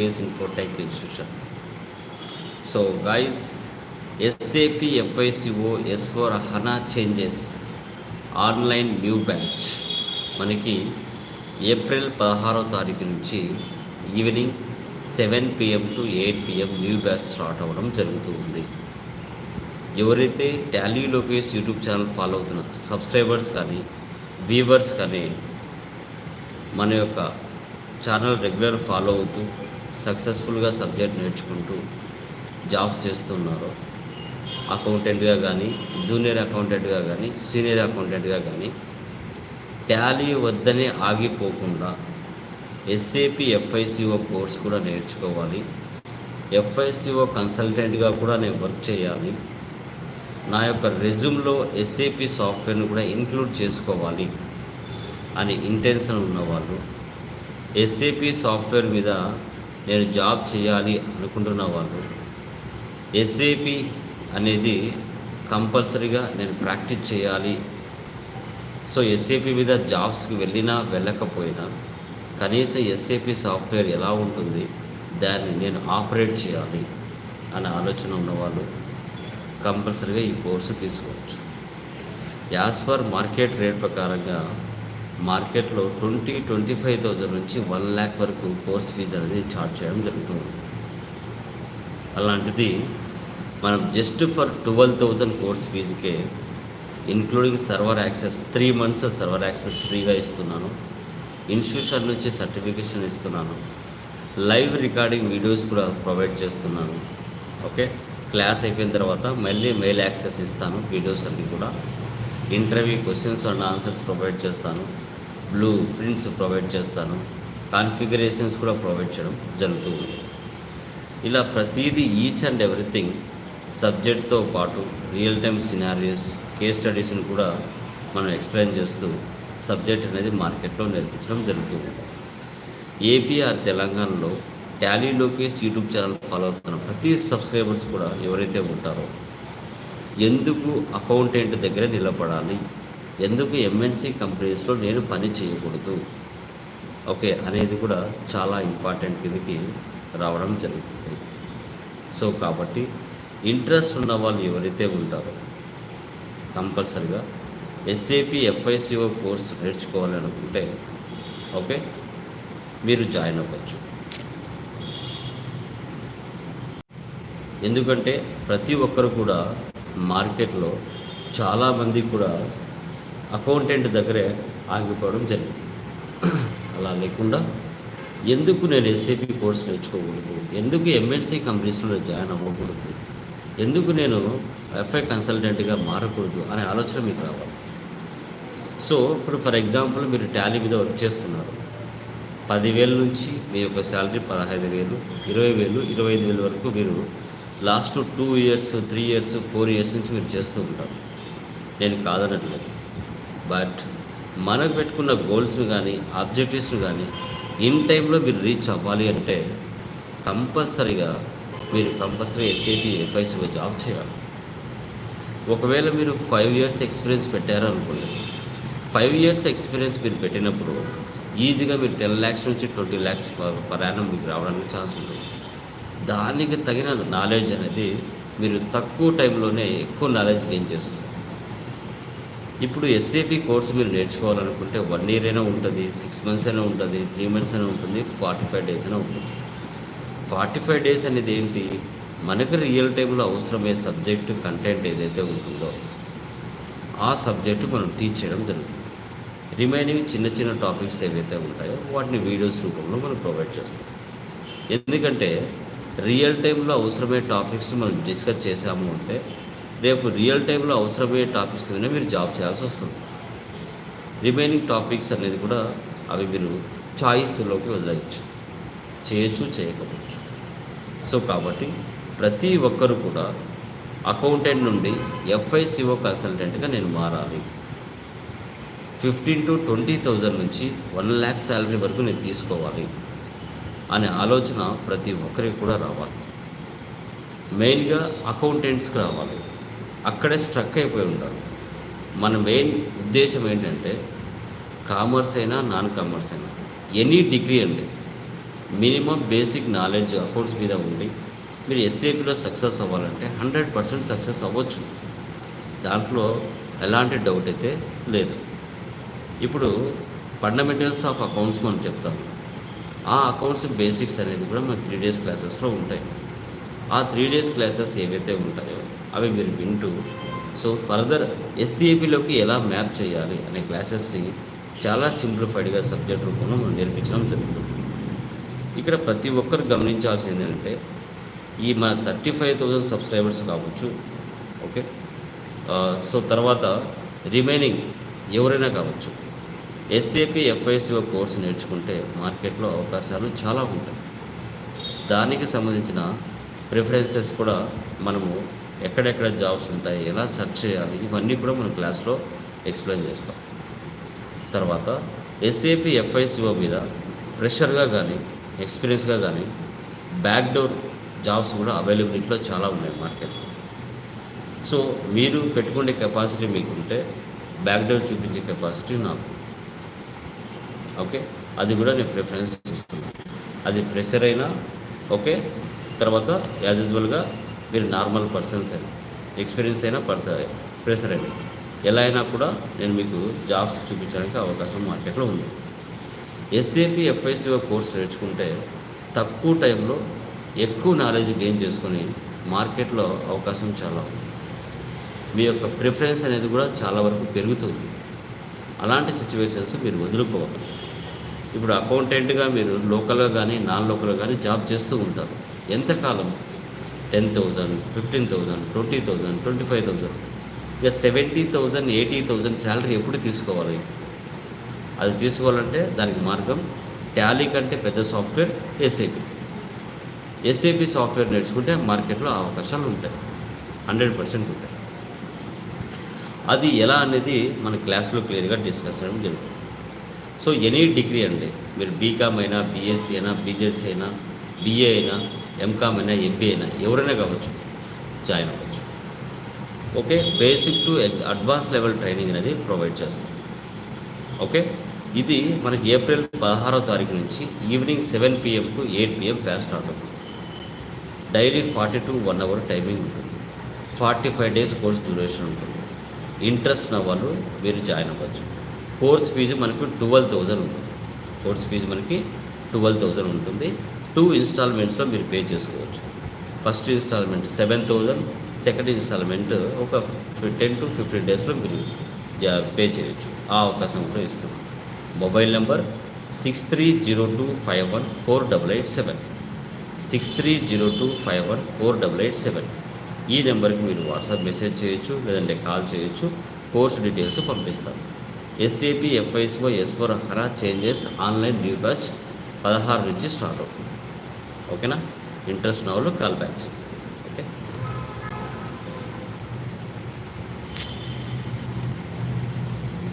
Space Infotech Institution. So guys, SAP FICO S4 HANA changes. Online new batch మనకి April పదహారో తారీఖు నుంచి evening seven PM to eight PM new batch start అవ్వడం జరుగుతూ ఉంది. ఎవరైతే Tally Lokesh YouTube channel follow అవుతున్న subscribers కానీ వ్యూవర్స్ కానీ మన యొక్క ఛానల్ రెగ్యులర్ ఫాలో అవుతూ సక్సెస్ఫుల్గా సబ్జెక్ట్ నేర్చుకుంటూ జాబ్స్ చేస్తున్నారు. అకౌంటెంట్గా కానీ జూనియర్ అకౌంటెంట్గా కానీ సీనియర్ అకౌంటెంట్గా కానీ టాలీ వద్దనే ఆగిపోకుండా ఎస్ఏపి ఎఫ్ఐసిఓ కోర్స్ కూడా నేర్చుకోవాలి. ఎఫ్ఐసిఓ కన్సల్టెంట్గా కూడా నేను వర్క్ చేయాలి. నా యొక్క రెజ్యూమ్లో ఎస్ఏపి సాఫ్ట్వేర్ను కూడా ఇంక్లూడ్ చేసుకోవాలి అని ఇంటెన్షన్ ఉన్నవాళ్ళు. ఎస్ఏపి సాఫ్ట్వేర్ మీద నేను జాబ్ చేయాలి అనుకుంటున్న వాళ్ళు ఎస్ఏపి అనేది కంపల్సరీగా నేను ప్రాక్టీస్ చేయాలి. సో ఎస్ఏపి మీద జాబ్స్కి వెళ్ళినా వెళ్ళకపోయినా కనీసం ఎస్ఏపి సాఫ్ట్వేర్ ఎలా ఉంటుంది దాన్ని నేను ఆపరేట్ చేయాలి అనే ఆలోచన ఉన్నవాళ్ళు కంపల్సరీగా ఈ కోర్సు తీసుకోవచ్చు. యాజ్ పర్ మార్కెట్ రేట్ ప్రకారంగా మార్కెట్లో ట్వంటీ ట్వంటీ ఫైవ్ థౌజండ్ నుంచి వన్ ల్యాక్ వరకు కోర్స్ ఫీజు అనేది చార్జ్ చేయడం జరుగుతుంది. అలాంటిది మనం just for twelve thousand course ఫీజుకే including server access three months server access ఫ్రీగా ఇస్తున్నాను. ఇన్స్టిట్యూషన్ నుంచి సర్టిఫికేషన్ ఇస్తున్నాను. లైవ్ రికార్డింగ్ వీడియోస్ కూడా ప్రొవైడ్ చేస్తున్నాను. ఓకే క్లాస్ అయిపోయిన తర్వాత మళ్ళీ మెయిల్ యాక్సెస్ ఇస్తాను వీడియోస్ అన్నీ కూడా. Interview questions and answers provide చేస్తాను. బ్లూ ప్రింట్స్ ప్రొవైడ్ చేస్తాను. కాన్ఫిగరేషన్స్ కూడా ప్రొవైడ్ చేయడం జరుగుతూ ఉంది. ఇలా ప్రతిదీ ఈచ్ అండ్ ఎవ్రీథింగ్ సబ్జెక్ట్తో పాటు రియల్ టైమ్ సినారియోస్ కేస్ స్టడీస్ని కూడా మనం ఎక్స్ప్లెయిన్ చేస్తూ సబ్జెక్ట్ అనేది మార్కెట్లో నేర్పించడం జరుగుతుంది. ఏపీఆర్ తెలంగాణలో Tally Lokesh YouTube channel follow అవుతున్న ప్రతి సబ్స్క్రైబర్స్ కూడా ఎవరైతే ఉంటారో ఎందుకు అకౌంటెంట్ దగ్గర నిలబడాలి? ఎందుకు ఎంఎన్సీ కంపెనీస్లో నేను పని చేయకూడదు? ఓకే అనేది కూడా చాలా ఇంపార్టెంట్ కిందకి రావడం జరుగుతుంది. సో కాబట్టి ఇంట్రెస్ట్ ఉన్న వాళ్ళు ఎవరైతే ఉంటారో కంపల్సరిగా ఎస్ఏపి ఎఫ్ఐసిఓ కోర్స్ నేర్చుకోవాలి అనుకుంటే ఓకే మీరు జాయిన్ అవ్వచ్చు. ఎందుకంటే ప్రతి ఒక్కరు కూడా మార్కెట్లో చాలామంది కూడా అకౌంటెంట్ దగ్గరే ఆగిపోవడం జరిగింది. అలా లేకుండా ఎందుకు నేను ఎస్ఏపి కోర్స్ నేర్చుకోకూడదు? ఎందుకు ఎంఎన్సీ కంపెనీస్లో జాయిన్ అవ్వకూడదు? ఎందుకు నేను ఎఫ్ఐ కన్సల్టెంట్గా మారకూడదు అనే ఆలోచన మీకు రావాలి. సో ఇప్పుడు ఫర్ ఎగ్జాంపుల్ మీరు టాలీ మీద వర్క్ చేస్తున్నారు. పదివేల నుంచి మీ యొక్క శాలరీ పదహైదు వేలు ఇరవై వేలు ఇరవై ఐదు వేలు వరకు మీరు last two years three years four years నుంచి మీరు చేస్తూ ఉంటారు. నేను కాదనట్లేదు. బట్ మనకు పెట్టుకున్న గోల్స్ని కానీ ఆబ్జెక్టివ్స్ని కానీ ఇన్ టైంలో మీరు రీచ్ అవ్వాలి అంటే కంపల్సరీగా మీరు కంపల్సరీ ఎస్ఏపీ ఎఫ్ఐసీలో జాబ్ చేయాలి. ఒకవేళ మీరు ఫైవ్ ఇయర్స్ ఎక్స్పీరియన్స్ పెట్టారనుకోండి ఫైవ్ ఇయర్స్ ఎక్స్పీరియన్స్ మీరు పెట్టినప్పుడు ఈజీగా మీరు టెన్ ల్యాక్స్ నుంచి ట్వంటీ ల్యాక్స్ పర్ యానం మీకు రావడానికి ఛాన్స్ ఉంటుంది. దానికి తగిన నాలెడ్జ్ అనేది మీరు తక్కువ టైంలోనే ఎక్కువ నాలెడ్జ్ గెయిన్ చేస్తారు ఇప్పుడు ఎస్ఏపి కోర్స్ మీరు నేర్చుకోవాలనుకుంటే వన్ ఇయర్ అయినా ఉంటుంది సిక్స్ మంత్స్ అయినా ఉంటుంది త్రీ మంత్స్ అయినా ఉంటుంది ఫార్టీ ఫైవ్ డేస్ అయినా ఉంటుంది. ఫార్టీ ఫైవ్ డేస్ అనేది ఏంటి? మనకు రియల్ టైంలో అవసరమయ్యే సబ్జెక్టు కంటెంట్ ఏదైతే ఉంటుందో ఆ సబ్జెక్టు మనం టీచ్ చేయడం జరుగుతుంది. రిమైనింగ్ చిన్న చిన్న టాపిక్స్ ఏవైతే ఉంటాయో వాటిని వీడియోస్ రూపంలో మనం ప్రొవైడ్ చేస్తాం. ఎందుకంటే రియల్ టైంలో అవసరమయ్యే టాపిక్స్ మనం డిస్కస్ చేసాము అంటే రేపు రియల్ టైంలో అవసరమయ్యే టాపిక్స్ మీద మీరు జాబ్ చేయాల్సి వస్తుంది. రిమైనింగ్ టాపిక్స్ అనేది కూడా అవి మీరు చాయిస్లోకి వదిలేయచ్చు చేయొచ్చు చేయకపోవచ్చు. సో కాబట్టి ప్రతి ఒక్కరు కూడా అకౌంటెంట్ నుండి ఎఫ్ఐసిఓ కన్సల్టెంట్గా నేను మారాలి. ఫిఫ్టీన్ టు ట్వంటీ థౌజండ్ నుంచి వన్ ల్యాక్ శాలరీ వరకు నేను తీసుకోవాలి అనే ఆలోచన ప్రతి ఒక్కరికి కూడా రావాలి. మెయిన్గా అకౌంటెంట్స్కి రావాలి. అక్కడే స్ట్రక్ అయిపోయి ఉంటారు మన మెయిన్ ఉద్దేశం ఏంటంటే కామర్స్ అయినా నాన్ కామర్స్ అయినా ఎనీ డిగ్రీ అండి మినిమం బేసిక్ నాలెడ్జ్ అకౌంట్స్ మీద ఉండి మీరు ఎస్ఏపిలో సక్సెస్ అవ్వాలంటే హండ్రెడ్ పర్సెంట్ సక్సెస్ అవ్వచ్చు. దాంట్లో ఎలాంటి డౌట్ అయితే లేదు. ఇప్పుడు ఫండమెంటల్స్ ఆఫ్ అకౌంట్స్ మనం చెప్తాం. ఆ అకౌంట్స్ బేసిక్స్ అనేది కూడా మన త్రీ డేస్ క్లాసెస్లో ఉంటాయి. ఆ త్రీ డేస్ క్లాసెస్ ఏవైతే ఉంటాయో అవి మీరు వింటూ సో ఫర్దర్ ఎస్సీఏపీలోకి ఎలా మ్యాప్ చేయాలి అనే క్లాసెస్ని చాలా సింప్లిఫైడ్గా సబ్జెక్ట్ రూపంలో మనం నేర్పించడం జరుగుతుంది. ఇక్కడ ప్రతి ఒక్కరు గమనించాల్సింది ఏంటంటే ఈ మన థర్టీ ఫైవ్ థౌజండ్ సబ్స్క్రైబర్స్ కావచ్చు ఓకే సో తర్వాత రిమైనింగ్ ఎవరైనా కావచ్చు ఎస్ఏపి ఎఫ్ఐసిఓ కోర్సు నేర్చుకుంటే మార్కెట్లో అవకాశాలు చాలా ఉంటాయి. దానికి సంబంధించిన ప్రిఫరెన్సెస్ కూడా మనము ఎక్కడెక్కడ జాబ్స్ ఉంటాయి ఎలా సెర్చ్ చేయాలి ఇవన్నీ కూడా మనం క్లాస్లో ఎక్స్ప్లెయిన్ చేస్తాం. తర్వాత ఎస్ఏపి ఎఫ్ఐసిఓ మీద ప్రెషర్గా కానీ ఎక్స్పీరియన్స్గా కానీ బ్యాక్ డోర్ జాబ్స్ కూడా అవైలబిలిటీలో చాలా ఉన్నాయి మార్కెట్. సో మీరు పెట్టుకునే కెపాసిటీ మీకుంటే ఉంటే బ్యాక్డోర్ చూపించే కెపాసిటీ నాకు. ఓకే? అది కూడా నేను ప్రిఫరెన్స్ ఇస్తున్నాను. అది ప్రెషర్ అయినా ఓకే తర్వాత యాజ్ యూజువల్గా మీరు నార్మల్ పర్సన్స్ అయినా ఎక్స్పీరియన్స్ అయినా పర్సన్ ప్రెషర్ అయినా. ఎలా అయినా కూడా నేను మీకు జాబ్స్ చూపించడానికి అవకాశం మార్కెట్లో ఉంది. ఎస్ఏపి ఎఫ్ఐసిఓ కోర్స్ నేర్చుకుంటే తక్కువ టైంలో ఎక్కువ నాలెడ్జ్ గెయిన్ చేసుకొని మార్కెట్లో అవకాశం చాలా ఉంది. మీ యొక్క ప్రిఫరెన్స్ అనేది కూడా చాలా వరకు పెరుగుతుంది. అలాంటి సిచ్యువేషన్స్ మీరు వదులుకోవాలి. ఇప్పుడు అకౌంటెంట్గా మీరు లోకల్గా కానీ నాన్ లోకల్గా కానీ జాబ్ చేస్తూ ఉంటారు. ఎంతకాలం? Ten thousand fifteen thousand twenty thousand twenty five thousand ఇక seventy thousand eighty thousand salary ఎప్పుడు తీసుకోవాలి? అది తీసుకోవాలంటే దానికి మార్గం టాలీ కంటే పెద్ద సాఫ్ట్వేర్ ఎస్ఏపి ఎస్ఏపి సాఫ్ట్వేర్ నేర్చుకుంటే మార్కెట్లో అవకాశాలు ఉంటాయి. హండ్రెడ్ పర్సెంట్ ఉంటాయి. అది ఎలా అనేది మన క్లాస్లో క్లియర్గా డిస్కస్ చేయడం జరుగుతుంది. సో ఎనీ డిగ్రీ అండి మీరు బీకామ్ అయినా బీఎస్సీ అయినా బీజెడ్సీ అయినా బీఏ అయినా ఎంకామ్ అయినా ఎంపీ అయినా ఎవరైనా కావచ్చు జాయిన్ అవ్వచ్చు. Okay? Basic to advance level training అనేది ప్రొవైడ్ చేస్తాం. ఓకే? ఇది మనకి ఏప్రిల్ పదహారో తారీఖు నుంచి evening seven PM to eight PM fast start అవుతుంది. Daily forty to one hour timing ఉంటుంది. Forty five days course duration ఉంటుంది. ఇంట్రెస్ట్ ఉన్న వాళ్ళు మీరు జాయిన్ అవ్వచ్చు. కోర్స్ ఫీజు మనకు ట్వెల్వ్ థౌజండ్ ఉంటుంది. కోర్స్ ఫీజు మనకి ట్వెల్వ్ థౌజండ్ ఉంటుంది. టూ ఇన్స్టాల్మెంట్స్లో మీరు పే చేసుకోవచ్చు. First installment seven thousand second installment ఒక టెన్ టు ఫిఫ్టీన్ డేస్లో మీరు జా- పే చేయొచ్చు. ఆ అవకాశం కూడా ఇస్తున్నాం. Mobile number six three zero two five one four double eight seven. Six three zero two five one four double eight seven. ఈ నెంబర్కి మీరు వాట్సాప్ మెసేజ్ చేయొచ్చు లేదంటే కాల్ చేయొచ్చు. కోర్స్ డీటెయిల్స్ పంపిస్తాను ఎస్ఏపి ఎఫ్ఐఎస్ఓ ఎస్ ఫోర్ హరా changes online new batch పదహారు నుంచి స్టార్ట్ అవుతుంది. ఓకేనా? ఇంట్రెస్ట్ నవ్వులు కాల్ బ్యాక్ చేయండి.